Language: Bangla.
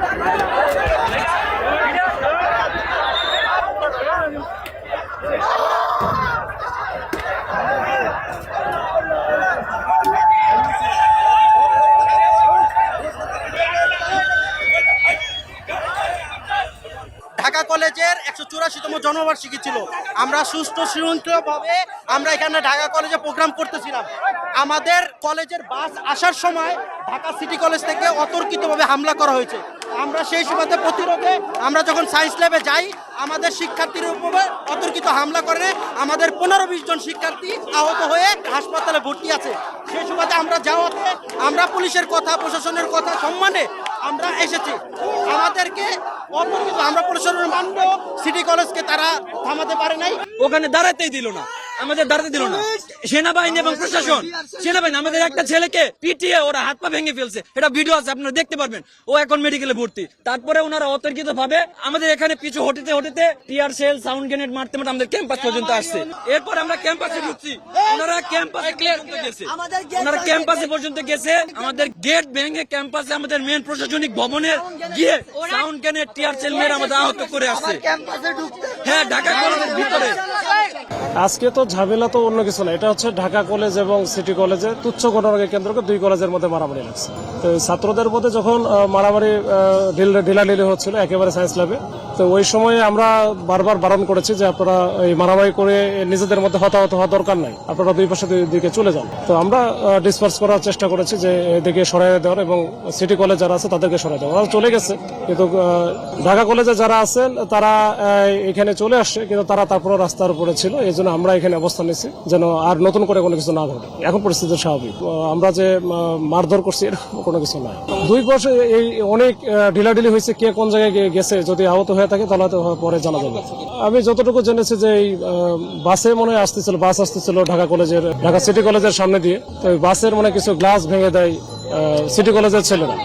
ঢাকা কলেজের একশো চুরাশিতম জন্মবার্ষিকী ছিল। আমরা সুস্থ শৃঙ্খলভাবে আমরা এখানে ঢাকা কলেজে প্রোগ্রাম করতেছিলাম। আমাদের কলেজের বাস আসার সময় ঢাকা সিটি কলেজ থেকে অতর্কিতভাবে হামলা করা হয়েছে। আমরা সেই সময়তে প্রতিরোধে আমরা যখন সায়েন্স ল্যাবে যাই, আমাদের শিক্ষার্থীর উপরে অতর্কিত হামলা করে আমাদের পনেরো বিশ জন শিক্ষার্থী আহত হয়ে হাসপাতালে ভর্তি আছে। সেই সুবাদে আমরা যাওয়াতে আমরা পুলিশের কথা, প্রশাসনের কথা সম্মানে আমরা এসেছি। আমাদেরকে অপরিচিত, আমরা প্রশাসনের মানব সিটি কলেজকে তারা থামাতে পারে নাই। ওখানে দাঁড়াতেই দিল না। আমাদের দাঁড়াতে দিল না। সেনাবাহিনী এবং প্রশাসন। সেনাবাহিনী আমাদের একটা ছেলেকে পিটিয়ে ওরা হাত পা ভেঙে ফেলছে। এটা ভিডিও আছে আপনারা দেখতে পারবেন। ও এখন মেডিকেলে ভর্তি। তারপরে ওনারা অতর্কিত ভাবে আমাদের এখানে পিছু হটিতে হটিতে টিয়ার সেল সাউন্ড গ্রেনেড মারতে মারতে আমাদের ক্যাম্পাস পর্যন্ত আসছে। এরপর আমরা ক্যাম্পাসে ঢুকছি। ওনারা ক্যাম্পাসে গেছে। ওনারা ক্যাম্পাসে পর্যন্ত গেছে। আমাদের গেট ভেঙে ক্যাম্পাসে আমাদের মেন প্রশাসনিক ভবনে গিয়ে সাউন্ড গ্রেনেড টিয়ার সেল মেরে আমাদের আহত করে আসছে। হ্যাঁ ঢাকা কলেজের ভিতরে। আজকে তো ঝামেলা তো অন্য কিছু না। এটা হচ্ছে ঢাকা কলেজ এবং সিটি কলেজে তুচ্ছ ঘটনাকে কেন্দ্র করে দুই কলেজের মধ্যে মারামারি লাগছে। তো ছাত্রদের মধ্যে যখন মারামারি ঢিলাঢিলি হচ্ছিল একেবারে সায়েন্স ল্যাবে তো ওই সময়ে আমরা বারবার বারণ করেছি যে আপনারা এই মারামারি করে নিজেদের মধ্যে হতাহত হওয়া দরকার নাই। আপনারা দুই পাশে দিকে চলে যান। তো আমরা ডিসপার্স করার চেষ্টা করেছি যে এদিকে সরাই দেওয়ার এবং সিটি কলেজ যারা আছে তাদেরকে সরাই দেওয়া ওরা চলে গেছে। কিন্তু ঢাকা কলেজে যারা আছেন, তারা এখানে চলে আসছে। কিন্তু তারা তারপরে রাস্তার উপরে ছিল। এই জন্য আমরা এখানে অবস্থান নিয়েছি, যেন আর নতুন করে কোনো কিছু না ঘটে। এখন পরিস্থিতি স্বাভাবিক। আমরা যে মারধর করছি এরকম কোনো কিছু নাই। দুই বছর এই অনেক ঢিলাঢিলি হয়েছে কে কোন জায়গায় গেছে, যদি আহত হয়ে থাকে, তাহলে তো পরে জানা যাবে। আমি যতটুকু জেনেছি যে এই বাসে মনে হয় আসতেছিল, বাস আসতেছিল ঢাকা কলেজের, ঢাকা সিটি কলেজের সামনে দিয়ে। তো বাসের মনে কিছু গ্লাস ভেঙে দেয় সিটি কলেজের ছেলেরা।